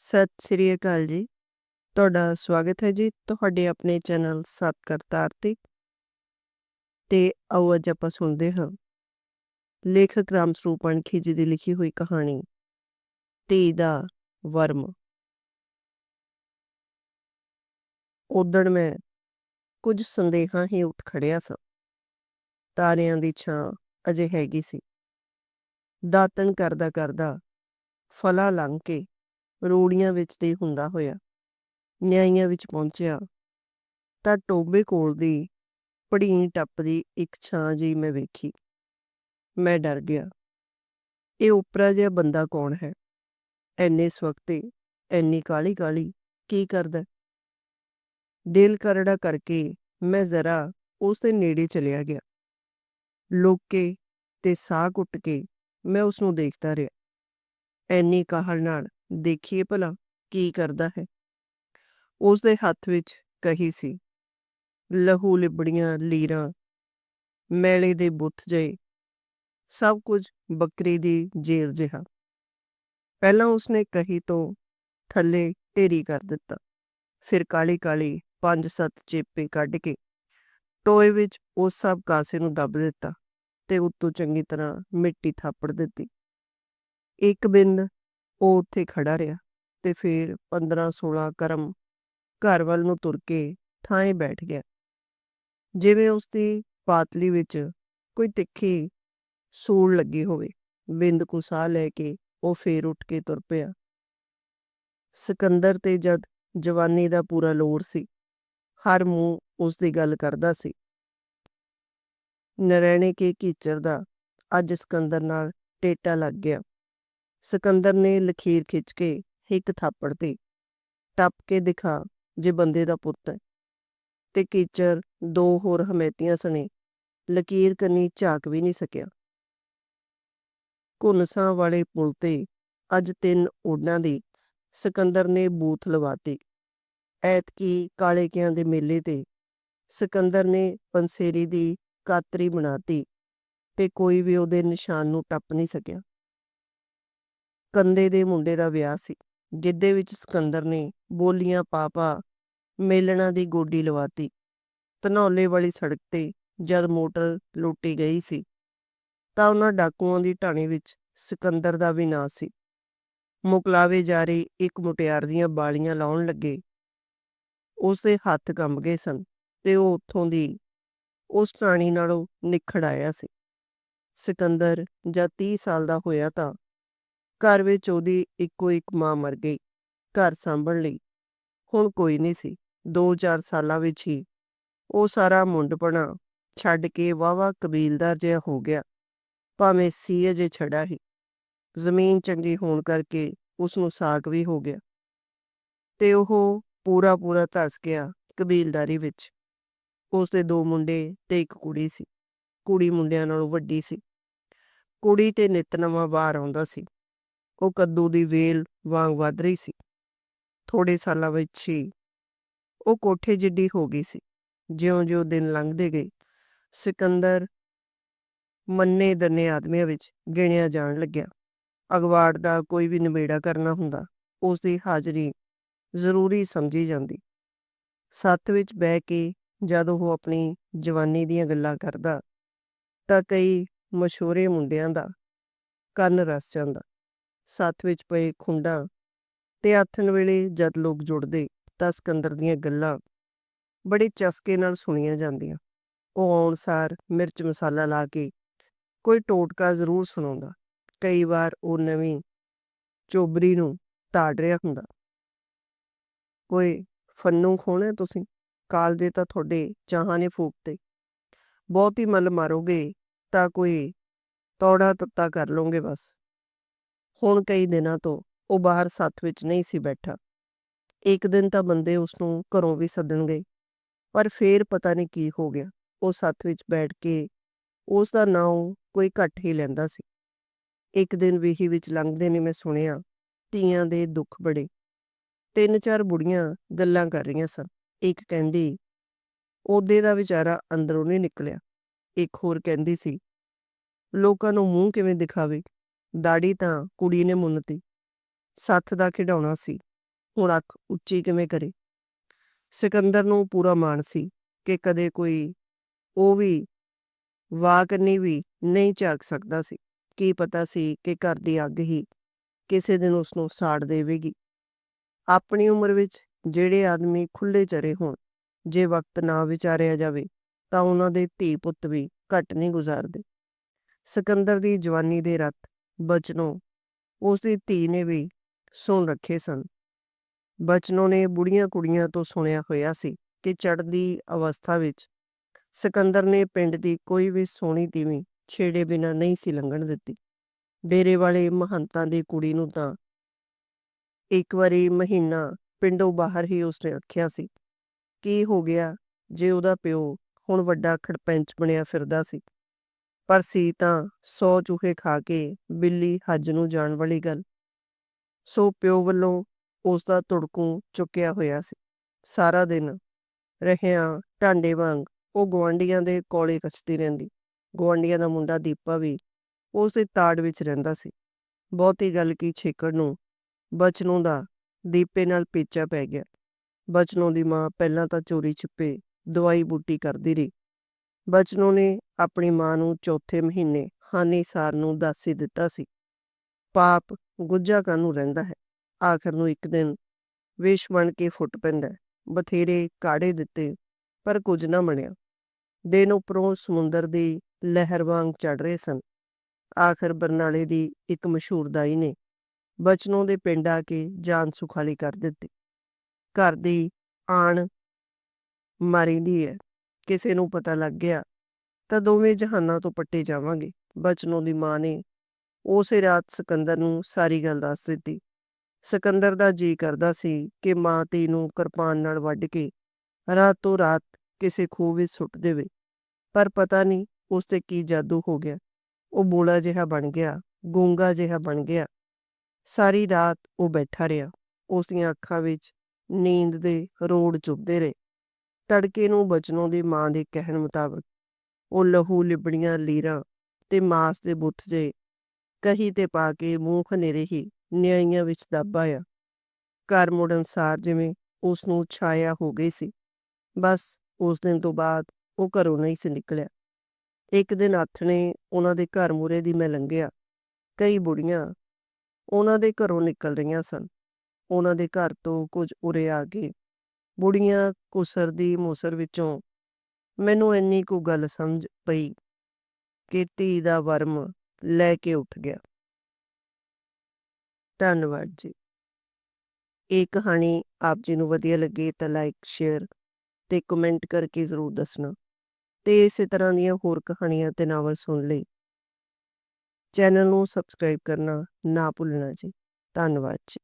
ਸਤਿ ਸ੍ਰੀ ਅਕਾਲ ਜੀ। ਤੁਹਾਡਾ ਸਵਾਗਤ ਹੈ ਜੀ ਤੁਹਾਡੇ ਆਪਣੇ ਚੈਨਲ ਸਤ ਕਰਤਾਰ ਤੇ ਤੇ ਆਓ ਅੱਜ ਆਪਾਂ ਸੁਣਦੇ ਹਾਂ। ਲੇਖਕ ਰਾਮ ਸਰੂਪ ਅਣਖੀ ਜੀ ਦੀ ਲਿਖੀ ਹੋਈ ਕਹਾਣੀ। ਧੀ ਦਾ ਵਰਮ। ਉਦਣ ਮੈਂ ਕੁਝ ਸੰਦੇਹਾਂ ਹੀ ਉੱਠ ਖੜਿਆ ਸਾਂ। ਤਾਰਿਆਂ ਦੀ ਛਾਂ ਅਜੇ ਹੈਗੀ ਸੀ। ਦਾਤਣ ਕਰਦਾ ਕਰਦਾ ਫਲਾ ਲੰਘ ਕੇ ਰੂੜੀਆਂ ਵਿੱਚ ਤੇ ਹੁੰਦਾ ਹੋਇਆ, ਨਿਆਈਆਂ ਵਿੱਚ ਪਹੁੰਚਿਆ ਤਾਂ ਟੋਬੇ ਕੋਲ ਦੀ ਪੜੀਂ ਟੱਪਦੀ ਇੱਕ ਛਾਂ ਜੀ ਮੈਂ ਵੇਖੀ। ਮੈਂ ਡਰ ਗਿਆ, ਇਹ ਉਪਰਾ ਜਿਹਾ ਬੰਦਾ ਕੌਣ ਹੈ? ਐਨੇ ਸਵਕਤੇ ਐਨੀ ਕਾਲੀ ਕਾਲੀ ਕੀ ਕਰਦਾ? ਦਿਲ ਕਰੜਾ ਕਰਕੇ ਮੈਂ ਜ਼ਰਾ ਉਸ ਦੇ ਨੇੜੇ ਚਲਿਆ ਗਿਆ। ਲੋਕੇ ਤੇ ਸਾਹ ਘੁੱਟ ਕੇ ਮੈਂ ਉਸ ਨੂੰ ਦੇਖਦਾ ਰਿਹਾ। ਐਨੀ ਕਾਹਲ ਨਾਲ ਦੇਖੀਏ ਭਲਾ ਕੀ ਕਰਦਾ ਹੈ। ਉਸ ਦੇ ਹੱਥ ਵਿੱਚ ਕਹੀ ਸੀ, ਲਹੂ ਲਿਬੜੀਆਂ ਲੀਰਾਂ, ਮੈਲੇ ਦੇ ਬੁੱਤ ਜਏ ਸਭ ਕੁਝ ਬੱਕਰੀ ਦੀ ਜੇਰ ਜਿਹਾ। ਪਹਿਲਾਂ ਉਸਨੇ ਕਹੀ ਤੋਂ ਥੱਲੇ ਢੇਰੀ ਕਰ ਦਿੱਤਾ। ਫਿਰ ਕਾਲੀ ਕਾਲੀ ਪੰਜ ਸੱਤ ਚੇਪੇ ਕੱਢ ਕੇ ਟੋਏ ਵਿੱਚ ਉਸ ਸਭ ਕਾਸੇ ਨੂੰ ਦੱਬ ਦਿੱਤਾ ਤੇ ਉੱਤੋਂ ਚੰਗੀ ਤਰ੍ਹਾਂ ਮਿੱਟੀ ਥਾਪੜ ਦਿੱਤੀ। ਇੱਕ ਬਿੰਦ ਉਹ ਉੱਥੇ ਖੜਾ ਰਿਹਾ ਤੇ ਫਿਰ 15-16 ਕਰਮ ਘਰ ਵੱਲ ਨੂੰ ਤੁਰ ਕੇ ਥਾਂ ਬੈਠ ਗਿਆ। ਜਿਵੇਂ ਉਸ ਦੀ ਪਾਤਲੀ ਵਿੱਚ ਕੋਈ ਤਿੱਖੀ ਸੂਲ ਲੱਗੀ ਹੋਵੇ, ਬਿੰਦ ਕੁ ਸਾਹ ਲੈ ਕੇ ਉਹ ਫੇਰ ਉੱਠ ਕੇ ਤੁਰ ਪਿਆ। ਸਿਕੰਦਰ ਤੇ ਜਦ ਜਵਾਨੀ ਦਾ ਪੂਰਾ ਲੋੜ ਸੀ, ਹਰ ਮੂੰਹ ਉਸ ਦੀ ਗੱਲ ਕਰਦਾ ਸੀ। ਨਰੈਣੇ ਕੇ ਕੀਚਰ ਦਾ ਅੱਜ ਸਿਕੰਦਰ ਨਾਲ ਟੇਟਾ ਲੱਗ ਗਿਆ। ਸਿਕੰਦਰ ਨੇ ਲਖੀਰ ਖਿੱਚ ਕੇ ਇੱਕ ਥਾਪੜ ਤੇ ਟੱਪ ਕੇ ਦਿਖਾ, ਜੇ ਬੰਦੇ ਦਾ ਪੁੱਤ ਹੈ। ਤੇ ਕੀਚਰ ਦੋ ਹੋਰ ਹਮੈਤੀਆਂ ਸਣੇ ਲਕੀਰ ਕੰਨੀ ਝਾਕ ਵੀ ਨਹੀਂ ਸਕਿਆ। ਘੁਨਸਾਂ ਵਾਲੇ ਪੁਲ ਤੇ ਅੱਜ ਤਿੰਨ ਓਡਾਂ ਦੀ ਸਿਕੰਦਰ ਨੇ ਬੂਥ ਲਵਾਤੀ। ਐਤਕੀ ਕਾਲੇ ਕਿਆਂ ਦੇ ਮੇਲੇ ਤੇ ਸਿਕੰਦਰ ਨੇ ਪੰਸੇਰੀ ਦੀ ਕਾਤਰੀ ਬਣਾਤੀ ਤੇ ਕੋਈ ਵੀ ਉਹਦੇ ਨਿਸ਼ਾਨ ਨੂੰ ਟੱਪ ਨਹੀਂ ਸਕਿਆ। ਕੰਦੇ ਦੇ ਮੁੰਡੇ ਦਾ ਵਿਆਹ ਸੀ, ਜਿੱਦੇ ਵਿੱਚ ਸਿਕੰਦਰ ਨੇ ਬੋਲੀਆਂ ਪਾਪਾ ਮੇਲਣਾ ਦੀ ਗੋਡੀ ਲਵਾਤੀ। ਧਨੌਲੇ ਵਾਲੀ ਸੜਕ ਤੇ ਜਦ ਮੋਟਰ ਲੁੱਟੀ ਗਈ ਸੀ, ਤਾਂ ਉਹਨਾਂ ਡਾਕੂਆਂ ਦੀ ਢਾਣੀ ਵਿੱਚ ਸਿਕੰਦਰ ਦਾ ਵੀ ਨਾਂ ਸੀ। ਮੁਕਲਾਵੇ ਜਾਰੀ ਇੱਕ ਮੁਟਿਆਰ ਦੀਆਂ ਬਾਲੀਆਂ ਲਾਉਣ ਲੱਗੇ। ਉਸ ਦੇ ਹੱਥ ਕੰਬ ਗਏ ਸਨ ਤੇ ਉਹ ਉੱਥੋਂ ਦੀ ਉਸ ਟਾਣੀ ਨਾਲੋਂ ਨਿਖੜ ਆਇਆ ਸੀ। ਸਿਕੰਦਰ ਜਦ 30 ਸਾਲ ਦਾ ਹੋਇਆ ਤਾਂ ਘਰ ਵਿੱਚ ਉਹਦੀ ਇੱਕੋ ਇੱਕ ਮਾਂ ਮਰ ਗਈ, ਘਰ ਸੰਭਣ ਲਈ। ਹੁਣ ਕੋਈ ਨਹੀਂ ਸੀ 2-4 ਸਾਲਾਂ ਵਿੱਚ ਹੀ ਉਹ ਸਾਰਾ ਮੁੰਡਪਣਾ ਛੱਡ ਕੇ ਵਾਵਾ ਕਬੀਲਦਾਰ ਜਿਹਾ ਹੋ ਗਿਆ, ਭਾਵੇਂ ਸੀ ਅਜੇ ਛੜਾ ਹੀ। ਜ਼ਮੀਨ ਚੰਗੀ ਹੋਣ ਕਰਕੇ ਉਸ ਨੂੰ ਸਾਕ ਵੀ ਹੋ ਗਿਆ। ਤੇ ਉਹ ਪੂਰਾ ਪੂਰਾ ਧਸ ਗਿਆ ਕਬੀਲਦਾਰੀ ਵਿੱਚ। ਉਸ ਦੇ ਦੋ ਮੁੰਡੇ ਤੇ ਇੱਕ ਕੁੜੀ ਸੀ। ਕੁੜੀ ਮੁੰਡਿਆਂ ਨਾਲੋਂ ਵੱਡੀ ਸੀ। ਕੁੜੀ ਤੇ ਨਿਤ ਨਵਾਂ ਵਾਰ ਆਉਂਦਾ ਸੀ। ਉਹ ਕੱਦੂ ਦੀ ਵੇਲ ਵਾਂਗ ਵੱਧ ਰਹੀ ਸੀ। ਥੋੜੇ ਸਾਲਾਂ ਵਿੱਚ ਹੀ ਉਹ ਕੋਠੇ ਜਿੱਡੀ ਹੋ ਗਈ ਸੀ। ਜਿਉਂ-ਜਿਉਂ ਦਿਨ ਲੰਘਦੇ ਗਏ, ਸਿਕੰਦਰ ਮੰਨੇ ਦੰਨੇ ਆਦਮੀਆਂ ਵਿੱਚ ਗਿਣਿਆ ਜਾਣ ਲੱਗਿਆ। ਅਗਵਾੜ ਦਾ ਕੋਈ ਵੀ ਨਿਬੇੜਾ ਕਰਨਾ ਹੁੰਦਾ ਉਸ ਦੀ ਹਾਜ਼ਰੀ ਜ਼ਰੂਰੀ ਸਮਝੀ ਜਾਂਦੀ। ਸੱਤ ਵਿੱਚ ਬਹਿ ਕੇ ਜਦ ਉਹ ਆਪਣੀ ਜਵਾਨੀ ਦੀਆਂ ਗੱਲਾਂ ਕਰਦਾ, ਤਾਂ ਕਈ ਮਸ਼ਹੂਰੇ ਮੁੰਡਿਆਂ ਦਾ ਕੰਨ ਰਸ ਜਾਂਦਾ। ਸੱਤ ਵਿੱਚ ਪਏ ਖੁੰਡਾਂ ਤੇ ਆਥਣ ਵੇਲੇ ਜਦ ਲੋਕ ਜੁੜਦੇ ਤਾਂ ਸਿਕੰਦਰ ਦੀਆਂ ਗੱਲਾਂ ਬੜੇ ਚਸਕੇ ਨਾਲ ਸੁਣੀਆਂ ਜਾਂਦੀਆਂ। ਉਹ ਆਉਣਸਾਰ ਮਿਰਚ ਮਸਾਲਾ ਲਾ ਕੇ ਕੋਈ ਟੋਟਕਾ ਜ਼ਰੂਰ ਸੁਣਾਉਂਦਾ। ਕਈ ਵਾਰ ਉਹ ਨਵੀਂ ਚੋਬਰੀ ਨੂੰ ਤਾੜ ਰਿਹਾ ਹੁੰਦਾ। ਕੋਈ ਫੰਨੂ ਖੋਣੇ ਤੁਸੀਂ? ਕਾਲ ਦੇ ਤਾਂ ਤੁਹਾਡੇ ਚਾਹਾਂ ਨੇ ਫੂਕਤੇ ਬਹੁਤ ਹੀ ਮਲ ਮਾਰੋਗੇ ਤਾਂ ਕੋਈ ਤੌੜਾ ਤੱਤਾ ਕਰ ਲਓਗੇ ਬਸ। ਹੁਣ ਕਈ ਦਿਨਾਂ ਤੋਂ ਉਹ ਬਾਹਰ ਸੱਥ ਵਿੱਚ ਨਹੀਂ ਸੀ ਬੈਠਾ। ਇੱਕ ਦਿਨ ਤਾਂ ਬੰਦੇ ਉਸ ਨੂੰ ਘਰੋਂ ਵੀ ਸੱਦਣ ਗਏ, ਪਰ ਫੇਰ ਪਤਾ ਨਹੀਂ ਕੀ ਹੋ ਗਿਆ। ਉਹ ਸੱਥ ਵਿੱਚ ਬੈਠ ਕੇ ਉਸ ਦਾ ਨਾਮ ਕੋਈ ਘੱਟ ਹੀ ਲੈਂਦਾ ਸੀ। ਇੱਕ ਦਿਨ ਵੀਹੀ ਵਿੱਚ ਲੰਘਦੇ ਨੇ ਮੈਂ ਸੁਣਿਆ, ਧੀਆਂ ਦੇ ਦੁੱਖ ਬੜੇ। ਤਿੰਨ ਚਾਰ ਬੁੜੀਆਂ ਗੱਲਾਂ ਕਰ ਰਹੀਆਂ ਸਨ। ਇੱਕ ਕਹਿੰਦੀ, ਉਹਦੇ ਦਾ ਵਿਚਾਰਾ ਅੰਦਰੋਂ ਨਹੀਂ ਨਿਕਲਿਆ। ਇੱਕ ਹੋਰ ਕਹਿੰਦੀ ਸੀ, ਲੋਕਾਂ ਨੂੰ ਮੂੰਹ ਕਿਵੇਂ ਦਿਖਾਵੇ? ਦਾੜੀ ਤਾਂ ਕੁੜੀ ਨੇ ਮੁੰਨਤੀ ਸੱਥ ਦਾ ਖਿਡਾਉਣਾ ਸੀ। ਹੁਣ ਅੱਖ ਉੱਚੀ ਕਿਵੇਂ ਕਰੇ? ਸਿਕੰਦਰ ਨੂੰ ਪੂਰਾ ਮਾਣ ਸੀ ਕਿ ਕਦੇ ਕੋਈ ਉਹ ਵੀ, ਵਾਹ ਕੰਨੀ ਵੀ ਨਹੀਂ ਝਾਕ ਸਕਦਾ ਸੀ। ਕੀ ਪਤਾ ਸੀ ਕਿ ਘਰ ਦੀ ਅੱਗ ਹੀ ਕਿਸੇ ਦਿਨ ਉਸ ਨੂੰ ਸਾੜ ਦੇਵੇਗੀ। ਆਪਣੀ ਉਮਰ ਵਿੱਚ ਜਿਹੜੇ ਆਦਮੀ ਖੁੱਲੇ ਚਰੇ ਹੋਣ, ਜੇ ਵਕਤ ਨਾ ਵਿਚਾਰਿਆ ਜਾਵੇ, ਤਾਂ ਉਹਨਾਂ ਦੇ ਧੀ ਪੁੱਤ ਵੀ ਘੱਟ ਨਹੀਂ ਗੁਜ਼ਾਰਦੇ। ਸਿਕੰਦਰ ਦੀ ਜਵਾਨੀ ਦੇ ਰਤ ਬਚਨੋਂ। ਉਸ ਦੀ ਧੀ ਨੇ ਵੀ ਸੁਣ ਰੱਖੇ ਸਨ। ਬਚਨੋਂ ਨੇ ਬੁੜੀਆਂ ਕੁੜੀਆਂ ਤੋਂ ਸੁਣਿਆ ਹੋਇਆ ਸੀ ਕਿ ਚੜ੍ਹਦੀ ਅਵਸਥਾ ਵਿੱਚ ਸਿਕੰਦਰ ਨੇ ਪਿੰਡ ਦੀ ਕੋਈ ਵੀ ਸੋਹਣੀ ਤੀਵੀਂ ਛੇੜੇ ਬਿਨਾ ਨਹੀਂ ਸੀ ਲੰਘਣ ਦਿੱਤੀ। ਡੇਰੇ ਵਾਲੇ ਮਹੰਤਾਂ ਦੀ ਕੁੜੀ ਨੂੰ ਤਾਂ ਇੱਕ ਵਾਰੀ ਮਹੀਨਾ ਪਿੰਡੋਂ ਬਾਹਰ ਹੀ ਉਸਨੇ ਰੱਖਿਆ ਸੀ, ਕੀ ਹੋ ਗਿਆ? ਜੇ ਉਹਦਾ ਪਿਓ ਹੁਣ ਵੱਡਾ ਖੜਪੈਂਚ ਬਣਿਆ ਫਿਰਦਾ ਸੀ ਪਰ ਸੀ ਤਾਂ ਸੌ ਚੂਹੇ ਖਾ ਕੇ ਬਿੱਲੀ ਹੱਜ ਨੂੰ ਜਾਣ ਵਾਲੀ ਗੱਲ। ਸੋ ਪਿਓ ਵੱਲੋਂ ਉਸ ਦਾ ਤੁੜਕੂ ਚੁੱਕਿਆ ਹੋਇਆ ਸੀ। ਸਾਰਾ ਦਿਨ ਰਹਿਆਂ ਢਾਂਡੇ ਵਾਂਗ ਉਹ ਗੁਆਂਢੀਆਂ ਦੇ ਕੋਲੇ ਕੱਚਦੀ ਰਹਿੰਦੀ। ਗੁਆਂਢੀਆਂ ਦਾ ਮੁੰਡਾ ਦੀਪਾ ਵੀ ਉਸ ਦੇ ਤਾੜ ਵਿੱਚ ਰਹਿੰਦਾ ਸੀ। ਬਹੁਤੀ ਗੱਲ ਕੀ ਛੇਕੜ ਨੂੰ ਬਚਨੋਂ ਦਾ ਦੀਪੇ ਨਾਲ ਪੇਚਾ ਪੈ ਗਿਆ। ਬਚਨੋਂ ਦੀ ਮਾਂ ਪਹਿਲਾਂ ਤਾਂ ਚੋਰੀ ਛਿਪੇ ਦਵਾਈ ਬੂਟੀ ਕਰਦੀ ਰਹੀ। ਬਚਨੋਂ ਨੇ ਆਪਣੀ ਮਾਂ ਨੂੰ ਚੌਥੇ ਮਹੀਨੇ ਹਾਨੀ ਸਾਰ ਨੂੰ ਦੱਸ ਹੀ ਦਿੱਤਾ ਸੀ। ਪਾਪ ਗੁੱਜਾ ਨੂੰ ਰਹਿੰਦਾ ਹੈ। ਆਖਰ ਨੂੰ ਇੱਕ ਦਿਨ ਵਿਸ਼ ਬਣ ਕੇ ਫੁੱਟ ਪੈਂਦਾ ਬਥੇਰੇ ਕਾੜੇ ਦਿੱਤੇ, ਪਰ ਕੁਝ ਨਾ ਬਣਿਆ ਦਿਨ ਉਪਰੋਂ ਸਮੁੰਦਰ ਦੀ ਲਹਿਰ ਵਾਂਗ ਚੜ ਰਹੇ ਸਨ। ਆਖਰ ਬਰਨਾਲੇ ਦੀ ਇੱਕ ਮਸ਼ਹੂਰ ਦਾਈ ਨੇ ਬਚਨੋਂ ਦੇ ਪਿੰਡ ਆ ਕੇ ਜਾਨ ਸੁਖਾਲੀ ਕਰ ਦਿੱਤੀ। ਘਰ ਦੀ ਆਣ ਮਾਰੀ ਦੀ ਹੈ। ਕਿਸੇ ਨੂੰ ਪਤਾ ਲੱਗ ਗਿਆ ਤਾਂ ਦੋਵੇਂ ਜਹਾਨਾਂ ਤੋਂ ਪੱਟੇ ਜਾਵਾਂਗੇ, ਬਚਨੋ ਦੀ ਮਾਂ ਨੇ ਉਸੇ ਰਾਤ ਸਿਕੰਦਰ ਨੂੰ ਸਾਰੀ ਗੱਲ ਦੱਸ ਦਿੱਤੀ। ਸਿਕੰਦਰ ਦਾ ਜੀ ਕਰਦਾ ਸੀ ਕਿ ਮਾਂ ਧੀ ਨੂੰ ਕਿਰਪਾਨ ਨਾਲ ਵੱਢ ਕੇ ਰਾਤੋਂ ਰਾਤ ਕਿਸੇ ਖੂਹ ਵਿੱਚ ਸੁੱਟ ਦੇਵੇ, ਪਰ ਪਤਾ ਨਹੀਂ ਉਸ ਤੇ ਕੀ ਜਾਦੂ ਹੋ ਗਿਆ। ਉਹ ਬੋਲਾ ਜਿਹਾ ਬਣ ਗਿਆ, ਗੂੰਗਾ ਜਿਹਾ ਬਣ ਗਿਆ। ਸਾਰੀ ਰਾਤ ਉਹ ਬੈਠਾ ਰਿਹਾ ਉਸ ਦੀਆਂ ਅੱਖਾਂ ਵਿੱਚ ਨੀਂਦ ਦੇ ਰੋੜ ਚੁੱਭਦੇ ਰਹੇ। ਤੜਕੇ ਨੂੰ ਬਚਨੋਂ ਦੀ ਮਾਂ ਦੇ ਕਹਿਣ ਮੁਤਾਬਕ ਉਹ ਲਹੂ ਲਿਬੜੀਆਂ ਲੀਰਾਂ ਤੇ ਮਾਸ ਦੇ ਬੁੱਥ ਜੇ, ਕਹੀ ਤੇ ਪਾ ਕੇ ਮੂੰਹ ਹਨੇਰੇ ਹੀ ਨਿਆਈਆਂ ਵਿੱਚ ਦੱਬ ਆਇਆ ਘਰ ਮੁੜਨ ਸਾਰ ਜਿਵੇਂ ਉਸ ਨੂੰ ਛਾਇਆ ਹੋ ਗਈ ਸੀ। ਬਸ ਉਸ ਦਿਨ ਤੋਂ ਬਾਅਦ ਉਹ ਘਰੋਂ ਨਹੀਂ ਸੀ ਨਿਕਲਿਆ। ਇੱਕ ਦਿਨ ਆਥਣੇ ਉਹਨਾਂ ਦੇ ਘਰ ਮੂਰੇ ਦੀ ਮੈਂ ਲੰਘਿਆ। ਕਈ ਬੁੜੀਆਂ ਉਹਨਾਂ ਦੇ ਘਰੋਂ ਨਿਕਲ ਰਹੀਆਂ ਸਨ। ਉਹਨਾਂ ਦੇ ਘਰ ਤੋਂ ਕੁਝ ਉਰੇ ਆ ਕੇ ਬੁੜੀਆਂ ਕੁਸਰ ਦੀ ਮੋਸਰ ਵਿੱਚੋਂ ਮੈਨੂੰ ਇੰਨੀ ਕੁ ਗੱਲ ਸਮਝ ਪਈ ਕਿ ਧੀ ਦਾ ਵਰਮ ਲੈ ਕੇ ਉੱਠ ਗਿਆ। ਧੰਨਵਾਦ ਜੀ। ਇਹ ਕਹਾਣੀ ਆਪ ਜੀ ਨੂੰ ਵਧੀਆ ਲੱਗੀ ਤਾਂ ਲਾਈਕ ਸ਼ੇਅਰ ਤੇ ਕਮੈਂਟ ਕਰਕੇ ਜ਼ਰੂਰ ਦੱਸਣਾ। ਤੇ ਇਸੇ ਤਰ੍ਹਾਂ ਦੀਆਂ ਹੋਰ ਕਹਾਣੀਆਂ ਤੇ ਨਾਵਲ ਸੁਣ ਲਈ ਚੈਨਲ ਨੂੰ ਸਬਸਕ੍ਰਾਈਬ ਕਰਨਾ ਨਾ ਭੁੱਲਣਾ ਜੀ। ਧੰਨਵਾਦ ਜੀ।